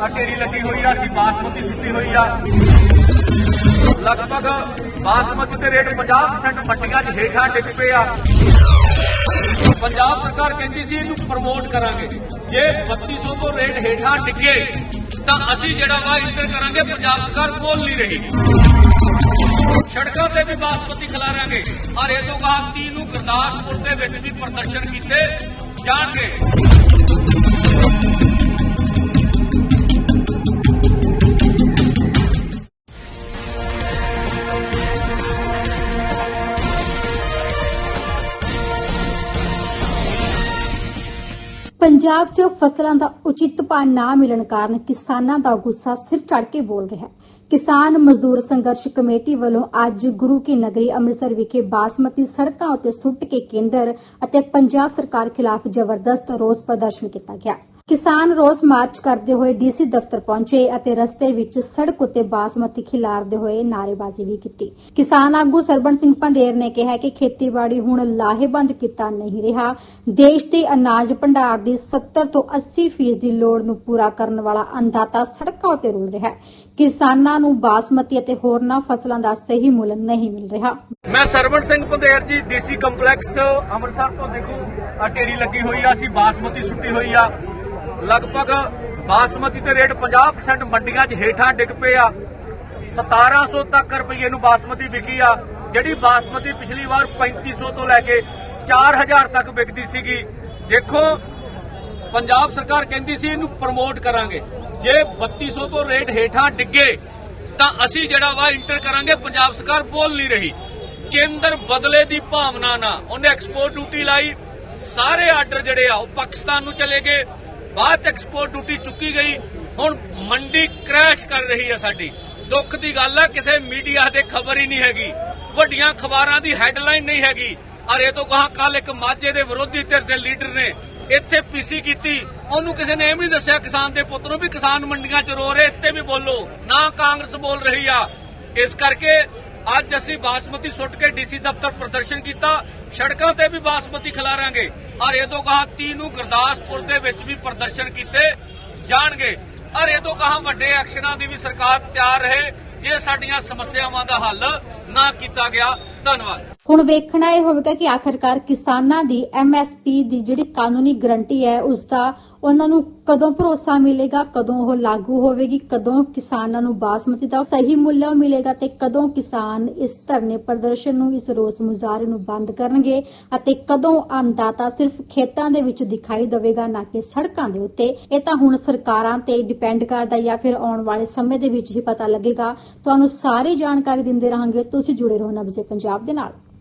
ਲੱਗੀ ਹੋਈ ਆ, ਅਸੀਂ ਬਾਸਮਤੀ ਸੁੱਟੀ ਹੋਈ ਆ। ਲਗਭਗ ਬਾਸਮਤੀ ਦੇ ਰੇਟ 50% ਮੰਡੀਆਂ 'ਚ ਹੇਠਾਂ ਡਿੱਗ ਪਏ ਆ। ਪੰਜਾਬ ਸਰਕਾਰ ਕਹਿੰਦੀ ਸੀ ਇਹਨੂੰ ਪ੍ਰਮੋਟ ਕਰਾਂਗੇ। ਜੇ 3200 ਤੋਂ ਰੇਟ ਹੇਠਾਂ ਡਿੱਗੇ, ਤਾਂ ਅਸੀਂ ਜਿਹੜਾ ਵਾ ਇੰਟਰ ਕਰਾਂਗੇ, ਪੰਜਾਬ ਸਰਕਾਰ ਬੋਲ ਨਹੀਂ ਰਹੀ। ਸੜਕਾਂ ਤੇ ਵੀ ਬਾਸਮਤੀ ਖਿਲਾਰਾਂਗੇ। ਔਰ ਇਹ ਤੋਂ ਬਾਅਦ 30 ਨੂੰ ਗੁਰਦਾਸਪੁਰ ਦੇ ਵਿੱਚ ਵੀ ਪ੍ਰਦਰਸ਼ਨ ਕੀਤੇ ਜਾਣਗੇ। ਪੰਜਾਬ 'ਚ ਫਸਲਾਂ ਦਾ ਉਚਿਤ ਭਾਅ ਨਾ ਮਿਲਣ ਕਾਰਨ ਕਿਸਾਨਾਂ ਦਾ ਗੁੱਸਾ ਸਿਰ ਚੜ ਕੇ ਬੋਲ ਰਿਹਾ ਹੈ। ਕਿਸਾਨ ਮਜ਼ਦੂਰ ਸੰਘਰਸ਼ ਕਮੇਟੀ ਵੱਲੋਂ ਅੱਜ ਗੁਰੂ ਕੀ ਨਗਰੀ ਅੰਮ੍ਰਿਤਸਰ ਵਿਖੇ ਬਾਸਮਤੀ ਸੜਕਾਂ ਉੱਤੇ ਸੁੱਟ ਕੇ ਕੇਂਦਰ ਅਤੇ ਪੰਜਾਬ ਸਰਕਾਰ ਖਿਲਾਫ ਜ਼ਬਰਦਸਤ ਰੋਸ ਪ੍ਰਦਰਸ਼ਨ ਕੀਤਾ ਗਿਆ। ਕਿਸਾਨ ਰੋਸ ਮਾਰਚ ਕਰਦੇ ਹੋਏ ਡੀਸੀ ਦਫ਼ਤਰ ਪਹੁੰਚੇ ਅਤੇ ਰਸਤੇ ਵਿੱਚ ਸੜਕ ਉੱਤੇ ਬਾਸਮਤੀ ਖਿਲਾਰਦੇ ਹੋਏ ਨਾਅਰੇਬਾਜ਼ੀ ਵੀ ਕੀਤੀ। ਕਿਸਾਨ ਆਗੂ ਸਰਬਣ ਸਿੰਘ ਪੰਦੇਰ ਨੇ ਕਿਹਾ ਕਿ ਖੇਤੀਬਾੜੀ ਹੁਣ ਲਾਹੇਬੰਦ ਕੀਤਾ ਨਹੀਂ ਰਿਹਾ। ਦੇਸ਼ ਦੇ ਅਨਾਜ ਭੰਡਾਰ ਦੀ 70 ਤੋਂ 80 ਫੀਸਦੀ ਦੀ ਲੋੜ ਨੂੰ ਪੂਰਾ ਕਰਨ ਵਾਲਾ ਅੰਦਾਤਾ ਸੜਕਾਂ ਉੱਤੇ ਰੁਲ ਰਿਹਾ ਹੈ। ਕਿਸਾਨਾਂ ਨੂੰ ਬਾਸਮਤੀ ਅਤੇ ਹੋਰਨਾਂ ਫਸਲਾਂ ਦਾ ਸਹੀ ਮੁੱਲ ਨਹੀਂ ਮਿਲ ਰਿਹਾ। ਮੈਂ ਸਰਵਣ ਸਿੰਘ ਪੰਦੇਰ ਜੀ, ਡੀਸੀ ਕੰਪਲੈਕਸ ਅੰਮ੍ਰਿਤਸਰ ਤੋਂ ਦੇਖੋ ਆ ਢੇਰੀ ਲੱਗੀ ਹੋਈ ਆ, ਅਸੀਂ ਬਾਸਮਤੀ ਸੁੱਟੀ ਹੋਈ ਆ। ਲਗਭਗ ਬਾਸਮਤੀ ਦੇ ਰੇਟ 50% ਮੰਡੀਆਂ 'ਚ ਹੇਠਾਂ ਡਿੱਗ ਪਏ ਆ। 1700 ਤੱਕ ਰੁਪਏ ਨੂੰ ਬਾਸਮਤੀ ਵਿਕੀ ਆ, ਜਿਹੜੀ ਬਾਸਮਤੀ ਪਿਛਲੀ ਵਾਰ 3500 ਤੋਂ ਲੈ ਕੇ 4000 ਤੱਕ ਵਿਕਦੀ ਸੀਗੀ। ਦੇਖੋ, ਪੰਜਾਬ ਸਰਕਾਰ ਕਹਿੰਦੀ ਸੀ ਇਹਨੂੰ ਪ੍ਰਮੋਟ ਕਰਾਂਗੇ। ਜੇ 3200 ਤੋਂ ਰੇਟ ਹੇਠਾਂ ਡਿੱਗੇ, ਤਾਂ ਅਸੀਂ ਜਿਹੜਾ ਵਾ ਇੰਟਰ ਕਰਾਂਗੇ, ਪੰਜਾਬ ਸਰਕਾਰ ਬੋਲ ਨਹੀਂ ਰਹੀ। ਕੇਂਦਰ ਬਦਲੇ ਦੀ ਭਾਵਨਾ ਨਾਲ ਉਹਨੇ ਐਕਸਪੋਰਟ ਡਿਊਟੀ ਲਾਈ। ਸਾਰੇ ਆਰਡਰ ਜਿਹੜੇ ਆ, ਉਹ ਪਾਕਿਸਤਾਨ ਨੂੰ ਚਲੇ ਗਏ। ਬਾਅਦ ਐਕਸਪੋਰਟ ਡਿਊਟੀ ਚੁੱਕੀ ਗਈ, ਹੁਣ ਮੰਡੀ ਕ੍ਰੈਸ਼ ਕਰ ਰਹੀ ਹੈ ਸਾਡੀ। ਦੁੱਖ ਦੀ ਗੱਲ ਆ, ਕਿਸੇ ਮੀਡੀਆ ਦੇ ਖਬਰ ਹੀ ਨਹੀਂ ਹੈਗੀ। ਵੱਡੀਆਂ ਖਬਰਾਂ ਦੀ ਹੈਡਲਾਈਨ ਨਹੀਂ ਹੈਗੀ। ਔਰ ਇਹ ਤੋਂ ਕਹਾ ਕੱਲ ਇੱਕ ਮਾਝੇ ਦੇ ਵਿਰੋਧੀ ਧਿਰ ਦੇ ਲੀਡਰ ਨੇ ਇੱਥੇ ਪੀਸੀ ਕੀਤੀ। ਉਹਨੂੰ ਕਿਸੇ ਨੇ ਇਹ ਵੀ ਦੱਸਿਆ, ਕਿਸਾਨ ਦੇ ਪੁੱਤ ਨੂੰ ਵੀ ਕਿਸਾਨ ਮੰਡੀਆਂ 'ਚ ਰੋ ਰਹੇ, ਇੱਥੇ ਵੀ ਬੋਲੋ। ਨਾ ਕਾਂਗਰਸ ਬੋਲ ਰਹੀ ਆ। ਇਸ ਕਰਕੇ ਅੱਜ ਅਸੀਂ ਬਾਸਮਤੀ ਸੁੱਟ ਕੇ ਡੀਸੀ ਦਫ਼ਤਰ ਪ੍ਰਦਰਸ਼ਨ ਕੀਤਾ। ਸੜਕਾਂ ਤੇ ਵੀ ਬਾਸਮਤੀ ਖਿਲਾਰਾਂਗੇ। ਔਰ ਇਹ ਤੋਂ ਕਹਾ 30 ਨੂੰ ਗੁਰਦਾਸਪੁਰ ਦੇ ਵਿੱਚ ਵੀ ਪ੍ਰਦਰਸ਼ਨ ਕੀਤੇ ਜਾਣਗੇ। ਔਰ ਇਹ ਤੋਂ ਕਹਾ ਵੱਡੇ ਐਕਸ਼ਨਾਂ ਦੀ ਵੀ ਸਰਕਾਰ ਤਿਆਰ ਰਹੇ। ਜੇ ਸਾਡੀਆਂ ਸਮੱਸਿਆਵਾਂ ਦਾ ਹੱਲ ਨਾ ਕੀਤਾ ਗਿਆ, ਧੰਨਵਾਦ। ਹੁਣ ਵੇਖਣਾ ਇਹ ਹੋਵੇਗਾ ਕਿ ਆਖਰਕਾਰ ਕਿਸਾਨਾਂ ਦੀ ਐਮਐਸਪੀ ਦੀ ਜਿਹੜੀ ਕਾਨੂੰਨੀ ਗਰੰਟੀ ਹੈ, ਉਸ ਦਾ ਉਹਨਾਂ ਨੂੰ ਕਦੋਂ ਭਰੋਸਾ ਮਿਲੇਗਾ, ਕਦੋਂ ਉਹ ਲਾਗੂ ਹੋਵੇਗੀ, ਕਦੋਂ ਕਿਸਾਨਾਂ ਨੂੰ ਬਾਸਮਤੀ ਦਾ ਸਹੀ ਮੁੱਲ ਮਿਲੇਗਾ ਤੇ ਕਦੋਂ ਕਿਸਾਨ ਇਸ ਧਰਨੇ ਪ੍ਰਦਰਸ਼ਨ ਨੂੰ, ਇਸ ਰੋਸ ਮੁਜ਼ਾਹਰੇ ਨੂੰ ਬੰਦ ਕਰਨਗੇ ਅਤੇ ਕਦੋਂ ਅੰਦਾਤਾ ਸਿਰਫ ਖੇਤਾਂ ਦੇ ਵਿੱਚ ਦਿਖਾਈ ਦੇਵੇਗਾ, ਨਾ ਕਿ ਸੜਕਾਂ ਦੇ ਉੱਤੇ। ਇਹ ਤਾਂ ਹੁਣ ਸਰਕਾਰਾਂ ਤੇ ਡਿਪੈਂਡ ਕਰਦਾ ਜਾਂ ਫਿਰ ਆਉਣ ਵਾਲੇ ਸਮੇਂ ਦੇ ਵਿੱਚ ਹੀ ਪਤਾ ਲੱਗੇਗਾ। ਤੁਹਾਨੂੰ ਸਾਰੀ ਜਾਣਕਾਰੀ ਦਿੰਦੇ ਰਹਾਂਗੇ। ਤੁਸੀਂ ਜੁੜੇ ਰਹੋ ਨਬਜ਼ੇ ਪੰਜਾਬ ਦੇ ਨਾਲ।